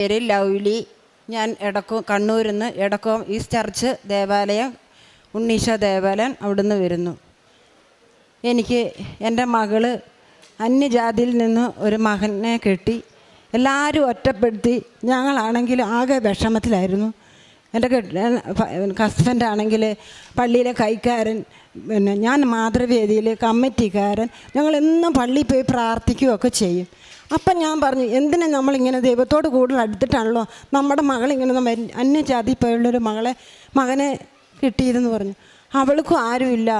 പേര് ലൗലി. ഞാൻ എടക്കോ കണ്ണൂരിൽ നിന്ന് എടക്കോം ഈസ്റ്റ് ചർച്ച് ദേവാലയം ഉണ്ണീഷ ദേവാലയം അവിടുന്ന് വരുന്നു. എനിക്ക് എന്റെ മകൾ അന്യജാതിയിൽ നിന്ന് ഒരു മകനെ കെട്ടി എല്ലാവരും ഒറ്റപ്പെടുത്തി ഞങ്ങളാണെങ്കിൽ ആകെ വിഷമത്തിലായിരുന്നു. എന്റെ ഹസ്ബൻഡ് ആണെങ്കിൽ പള്ളിയിലെ കൈക്കാരൻ പിന്നെ ഞാൻ മാതൃവേദിയിൽ കമ്മിറ്റിക്കാരൻ ഞങ്ങൾ എന്നും പള്ളിയിൽ പോയി പ്രാർത്ഥിക്കുകയൊക്കെ ചെയ്യും. അപ്പം ഞാൻ പറഞ്ഞു എന്തിനാ നമ്മളിങ്ങനെ ദൈവത്തോട് കൂടുതൽ അടുത്തിട്ടാണല്ലോ? നമ്മുടെ മകളിങ്ങനെ നമ്മൾ അന്യജാതി പോയുള്ളൊരു മകളെ മകനെ കിട്ടിയതെന്ന് പറഞ്ഞു. അവൾക്കും ആരുമില്ല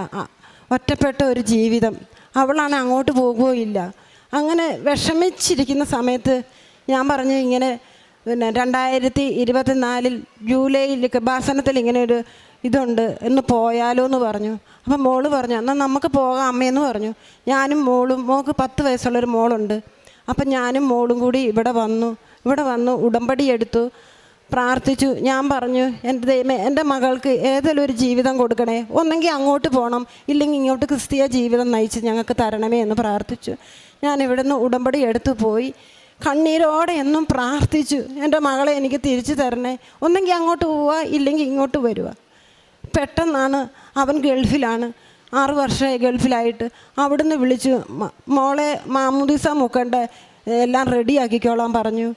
ഒറ്റപ്പെട്ട ഒരു ജീവിതം. അവളാണ് അങ്ങോട്ട് പോകുകയില്ല അങ്ങനെ വിഷമിച്ചിരിക്കുന്ന സമയത്ത് ഞാൻ പറഞ്ഞു ഇങ്ങനെ പിന്നെ രണ്ടായിരത്തി ഇരുപത്തിനാലിൽ ജൂലൈയിൽ കൃപാസനത്തിൽ ഇങ്ങനെ ഒരു ഇതുണ്ട്. എന്ന് പോയാലോ എന്ന് പറഞ്ഞു. അപ്പം മോൾ പറഞ്ഞു എന്നാൽ നമുക്ക് പോകാം അമ്മയെന്ന് പറഞ്ഞു. ഞാനും മോളും മോൾക്ക് പത്ത് വയസ്സുള്ളൊരു മോളുണ്ട്. അപ്പം ഞാനും മോളും കൂടി ഇവിടെ വന്നു. ഇവിടെ വന്നു ഉടമ്പടി എടുത്തു. പ്രാർത്ഥിച്ചു. ഞാൻ പറഞ്ഞു എന്റെ ദൈവമേ എന്റെ മകൾക്ക് ഏതെങ്കിലും ഒരു ജീവിതം കൊടുക്കണേ. ഒന്നെങ്കിൽ അങ്ങോട്ട് പോകണം ഇല്ലെങ്കിൽ ഇങ്ങോട്ട് ക്രിസ്തീയ ജീവിതം നയിച്ച് ഞങ്ങൾക്ക് തരണമേ എന്ന് പ്രാർത്ഥിച്ചു. ഞാൻ ഇവിടുന്ന് ഉടമ്പടി എടുത്തു പോയി. കണ്ണീരോടെ എന്നും പ്രാർത്ഥിച്ചു എന്റെ മകളെ എനിക്ക് തിരിച്ചു തരണേ. ഒന്നെങ്കിൽ അങ്ങോട്ട് പോവുക ഇല്ലെങ്കിൽ ഇങ്ങോട്ട് വരിക പെട്ടെന്നാണ് അവൻ ഗൾഫിലാണ്. ആറു വർഷമായി ഗൾഫിലായിട്ട്. അവിടുന്ന് വിളിച്ചു "മ- മോളെ മാമുദിസ മുക്കണ്ട എല്ലാം റെഡിയാക്കിക്കോളാൻ പറഞ്ഞു.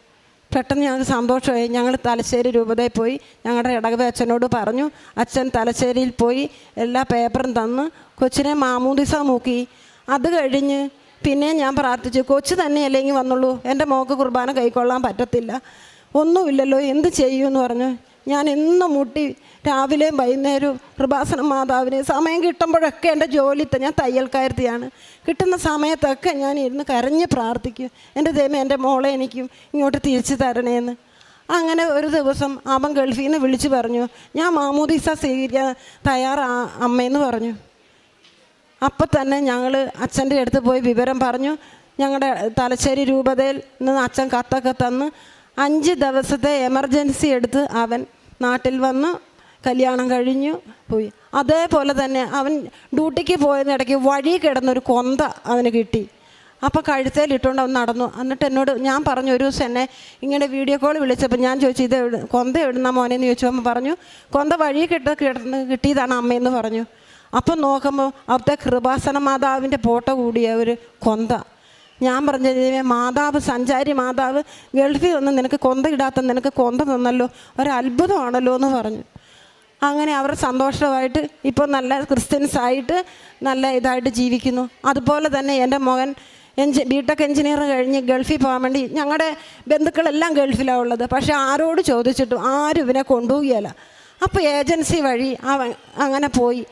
പെട്ടെന്ന് ഞങ്ങൾക്ക് സന്തോഷമായി. ഞങ്ങൾ തലശ്ശേരി രൂപതയിൽ പോയി. ഞങ്ങളുടെ ഇടകവ അച്ഛനോട് പറഞ്ഞു. അച്ഛൻ തലശ്ശേരിയിൽ പോയി എല്ലാ പേപ്പറും തന്ന് കൊച്ചിനെ മാമൂദിസ മൂക്കി അത് കഴിഞ്ഞ് പിന്നെ ഞാൻ പ്രാർത്ഥിച്ചു കൊച്ചു തന്നെ അല്ലെങ്കിൽ വന്നുള്ളൂ എന്റെ മോക്ക് കുർബാന കൈക്കൊള്ളാൻ പറ്റത്തില്ല. ഒന്നുമില്ലല്ലോ എന്ത് ചെയ്യുമെന്ന് പറഞ്ഞു. ഞാൻ എന്നും മുട്ടി രാവിലെയും വൈകുന്നേരവും കൃപാസന മാതാവിന് സമയം കിട്ടുമ്പോഴൊക്കെ എന്റെ ജോലിത്തെ ഞാൻ തയ്യൽക്കാരത്തിയാണ് കിട്ടുന്ന സമയത്തൊക്കെ ഞാൻ ഇരുന്ന് കരഞ്ഞ് പ്രാർത്ഥിക്കും. എന്റെ ദൈവം എന്റെ മോളെ എനിക്കും ഇങ്ങോട്ട് തിരിച്ചു തരണേന്ന്. അങ്ങനെ ഒരു ദിവസം അവൻ ഗൾഫിൽ നിന്ന് വിളിച്ച് പറഞ്ഞു ഞാൻ മാമൂദീസ സ്വീകരിക്കാൻ തയ്യാറാ അമ്മയെന്ന് പറഞ്ഞു. അപ്പം തന്നെ ഞങ്ങൾ അച്ഛന്റെ അടുത്ത് പോയി വിവരം പറഞ്ഞു. ഞങ്ങളുടെ തലശ്ശേരി രൂപതയിൽ നിന്ന് അച്ഛൻ കത്തൊക്കെ തന്ന് അഞ്ച് ദിവസത്തെ എമർജൻസി എടുത്ത് അവൻ നാട്ടിൽ വന്ന് കല്യാണം കഴിഞ്ഞു പോയി. അതേപോലെ തന്നെ അവൻ ഡ്യൂട്ടിക്ക് പോയതിനിടയ്ക്ക് വഴി കിടന്നൊരു കൊന്ത അവന് കിട്ടി. അപ്പോൾ കഴുത്തേലിട്ടുകൊണ്ട് അവൻ നടന്നു. എന്നിട്ട് എന്നോട് ഞാൻ പറഞ്ഞു ഒരു ദിവസം എന്നെ ഇങ്ങനെ വീഡിയോ കോൾ വിളിച്ചപ്പോൾ ഞാൻ ചോദിച്ചു ഇത് കൊന്ത എവിടുന്ന മോനെന്ന് ചോദിച്ചു? അമ്മ പറഞ്ഞു കൊന്ത വഴി കിട്ട കിടന്ന് കിട്ടിയതാണ് അമ്മയെന്ന് പറഞ്ഞു. അപ്പം നോക്കുമ്പോൾ അവിടുത്തെ കൃപാസന മാതാവിന്റെ ഫോട്ടോ കൂടിയ ഒരു കൊന്ത. ഞാൻ പറഞ്ഞ മാതാവ് സഞ്ചാരി മാതാവ് ഗൾഫിൽ നിന്ന് നിനക്ക് കൊന്ത ഇടാത്ത നിനക്ക് കൊന്ത തന്നല്ലോ ഒരത്ഭുതമാണല്ലോ എന്ന് പറഞ്ഞു. അങ്ങനെ അവർ സന്തോഷമായിട്ട് ഇപ്പോൾ നല്ല ക്രിസ്ത്യൻസ് ആയിട്ട് നല്ല ഇതായിട്ട് ജീവിക്കുന്നു. അതുപോലെ തന്നെ എന്റെ മകൻ എഞ്ചി ബിടെക് എഞ്ചിനീയർ കഴിഞ്ഞ് ഗൾഫിൽ പോകാൻ വേണ്ടി ഞങ്ങളുടെ ബന്ധുക്കളെല്ലാം ഗൾഫിലാണ് ഉള്ളത്. പക്ഷേ ആരോട് ചോദിച്ചിട്ടും ആരും ഇവനെ കൊണ്ടുപോവുകയില്ല. അപ്പോൾ ഏജൻസി വഴി അവൻ അങ്ങനെ പോയി.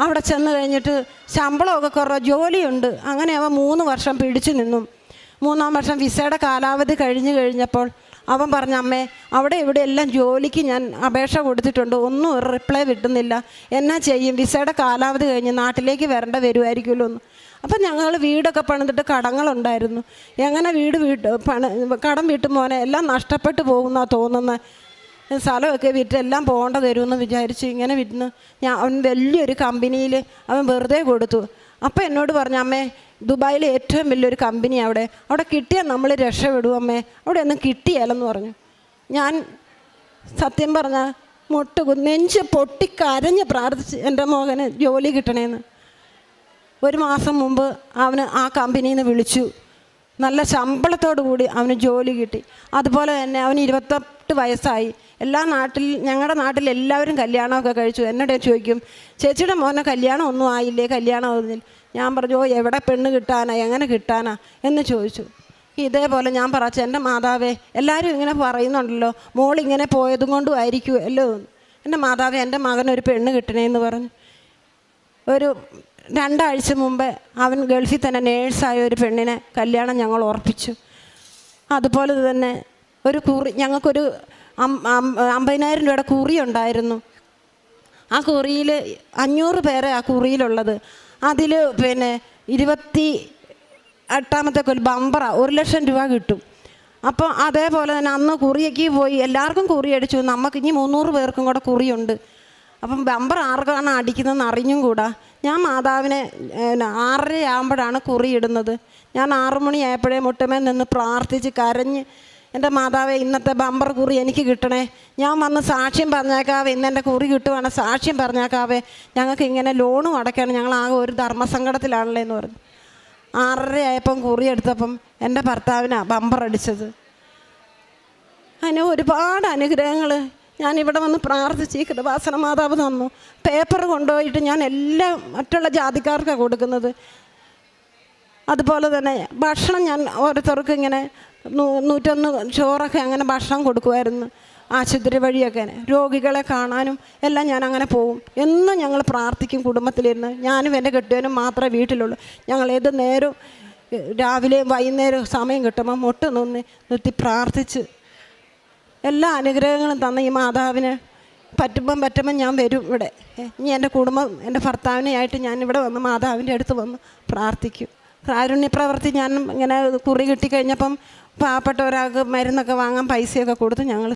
അവിടെ ചെന്ന് കഴിഞ്ഞിട്ട് ശമ്പളമൊക്കെ കുറവ് ജോലിയുണ്ട്. അങ്ങനെ അവൻ മൂന്ന് വർഷം പിടിച്ചു നിന്നു. മൂന്നാം വർഷം വിസയുടെ കാലാവധി കഴിഞ്ഞു കഴിഞ്ഞപ്പോൾ അവൻ പറഞ്ഞ അമ്മേ അവിടെ ഇവിടെ എല്ലാം ജോലിക്ക് ഞാൻ അപേക്ഷ കൊടുത്തിട്ടുണ്ട്. ഒന്നും ഒരു റിപ്ലൈ കിട്ടുന്നില്ല. എന്നാ ചെയ്യും? വിസയുടെ കാലാവധി കഴിഞ്ഞ് നാട്ടിലേക്ക് വരേണ്ട വരുമായിരിക്കുമല്ലോ എന്ന്. അപ്പം ഞങ്ങൾ വീടൊക്കെ പണിതിട്ട് കടങ്ങളുണ്ടായിരുന്നു. എങ്ങനെ വീട് വീട്ട് പണ കടം വീട്ടും മോനെ എല്ലാം നഷ്ടപ്പെട്ടു പോകുന്നാണ് തോന്നുന്നത് സ്ഥലമൊക്കെ വിറ്റ് എല്ലാം പോകേണ്ട തരുമെന്ന് വിചാരിച്ച് ഇങ്ങനെ വിരുന്ന് ഞാൻ അവൻ വലിയൊരു കമ്പനിയിൽ അവൻ വെറുതെ കൊടുത്തു. അപ്പം എന്നോട് പറഞ്ഞു അമ്മേ ദുബായിലെ ഏറ്റവും വലിയൊരു കമ്പനി അവിടെ. അവിടെ കിട്ടിയാൽ നമ്മൾ രക്ഷപ്പെടും അമ്മേ. അവിടെ ഒന്നും കിട്ടിയാലെന്ന് പറഞ്ഞു. ഞാൻ സത്യം പറഞ്ഞ മുട്ട് നെഞ്ച് പൊട്ടിക്കരഞ്ഞ് പ്രാർത്ഥിച്ച് എന്റെ മോഹന് ജോലി കിട്ടണേന്ന്. ഒരു മാസം മുമ്പ് അവന് ആ കമ്പനിയിൽ നിന്ന് വിളിച്ചു. നല്ല ശമ്പളത്തോടു കൂടി അവന് ജോലി കിട്ടി. അതുപോലെ തന്നെ അവന് ഇരുപത്തെട്ട് വയസ്സായി. എല്ലാ നാട്ടിൽ ഞങ്ങളുടെ നാട്ടിൽ എല്ലാവരും കല്യാണമൊക്കെ കഴിച്ചു. എന്നോട് ചോദിക്കും ചേച്ചിയുടെ മോനെ കല്യാണം ഒന്നും ആയില്ലേ? കല്യാണം ഒന്നിൽ ഞാൻ പറഞ്ഞു ഓ എവിടെ പെണ്ണ് കിട്ടാനാ? എങ്ങനെ കിട്ടാനാ? എന്ന് ചോദിച്ചു. ഇതേപോലെ ഞാൻ പറച്ചു എന്റെ മാതാവേ എല്ലാവരും ഇങ്ങനെ പറയുന്നുണ്ടല്ലോ. മോൾ ഇങ്ങനെ പോയതും കൊണ്ടും ആയിരിക്കുമല്ലോ എന്റെ മാതാവേ എന്റെ മകനൊരു പെണ്ണ് കിട്ടണേന്ന് പറഞ്ഞു. ഒരു രണ്ടാഴ്ച മുമ്പേ അവൻ ഗൾഫിൽ തന്നെ നേഴ്സായ ഒരു പെണ്ണിനെ കല്യാണം ഞങ്ങൾ ഉറപ്പിച്ചു. അതുപോലെ തന്നെ ഒരു കുറി ഞങ്ങൾക്കൊരു അമ്പതിനായിരം രൂപയുടെ കുറി ഉണ്ടായിരുന്നു. ആ കുറിയിൽ അഞ്ഞൂറ് പേരെ ആ കുറിയിലുള്ളത്. അതിൽ പിന്നെ ഇരുപത്തി എട്ടാമത്തെ കൊല്ലം ബമ്പറ ഒരു ലക്ഷം രൂപ കിട്ടും. അപ്പോൾ അതേപോലെ തന്നെ അന്ന് കുറിയൊക്കെ പോയി എല്ലാവർക്കും കുറി അടിച്ചു. നമുക്ക് ഇനി മുന്നൂറ് പേർക്കും കൂടെ കുറിയുണ്ട്. അപ്പം ബമ്പർ ആർക്കാണ് അടിക്കുന്നതെന്ന് അറിഞ്ഞും കൂടാ. ഞാൻ മാതാവിനെ ആറര ആകുമ്പോഴാണ് കുറിയിടുന്നത് ഞാൻ ആറു മണിയായപ്പോഴേ മുട്ടമേ നിന്ന് പ്രാർത്ഥിച്ച് കരഞ്ഞ് എന്റെ മാതാവേ ഇന്നത്തെ ബമ്പർ കുറി എനിക്ക് കിട്ടണേ. ഞാൻ വന്ന് സാക്ഷ്യം പറഞ്ഞേക്കാവേ ഇന്ന് എന്റെ കുറി കിട്ടുവാണ് സാക്ഷ്യം പറഞ്ഞേക്കാവേ. ഞങ്ങൾക്ക് ഇങ്ങനെ ലോണും അടയ്ക്കണം ഞങ്ങൾ ആകെ ഒരു ധർമ്മസങ്കടത്തിലാണല്ലോ എന്ന് പറഞ്ഞു. ആറരയായപ്പം കുറി എടുത്തപ്പം എന്റെ ഭർത്താവിനാണ് ബമ്പർ അടിച്ചത്. അതിന് ഒരുപാട് അനുഗ്രഹങ്ങൾ ഞാൻ ഇവിടെ വന്ന് പ്രാർത്ഥിച്ച് ഈ കൃപാസന മാതാവ് തന്നു. പേപ്പർ കൊണ്ടുപോയിട്ട് ഞാൻ എല്ലാം മറ്റുള്ള ജാതിക്കാർക്കാണ് കൊടുക്കുന്നത്. അതുപോലെ തന്നെ ഭക്ഷണം ഞാൻ ഓരോരുത്തർക്ക് ഇങ്ങനെ നൂറ്റൊന്ന് ചോറൊക്കെ അങ്ങനെ ഭക്ഷണം കൊടുക്കുമായിരുന്നു ആശുപത്രി വഴിയൊക്കെ. രോഗികളെ കാണാനും എല്ലാം ഞാൻ അങ്ങനെ പോകും. എന്നും ഞങ്ങൾ പ്രാർത്ഥിക്കും കുടുംബത്തിലിരുന്ന്. ഞാനും എന്റെ കെട്ടിയവനും മാത്രമേ വീട്ടിലുള്ളൂ. ഞങ്ങൾ ഏത് നേരവും രാവിലെയും വൈകുന്നേരവും സമയം കിട്ടുമ്പോൾ മുട്ട് നിന്ന് നിർത്തി പ്രാർത്ഥിച്ച് എല്ലാ അനുഗ്രഹങ്ങളും തന്ന ഈ മാതാവിന് പറ്റുമ്പം പറ്റുമ്പം ഞാൻ വരും ഇവിടെ. ഇനി എന്റെ കുടുംബം എന്റെ ഭർത്താവിനെയായിട്ട് ഞാൻ ഇവിടെ വന്ന് മാതാവിന്റെ അടുത്ത് വന്ന് പ്രാർത്ഥിക്കും. കാരുണ്യ പ്രവൃത്തി ഞാൻ ഇങ്ങനെ കുറി കിട്ടിക്കഴിഞ്ഞപ്പം പാവപ്പെട്ട ഒരാൾക്ക് മരുന്നൊക്കെ വാങ്ങാൻ പൈസയൊക്കെ കൊടുത്ത് ഞങ്ങൾ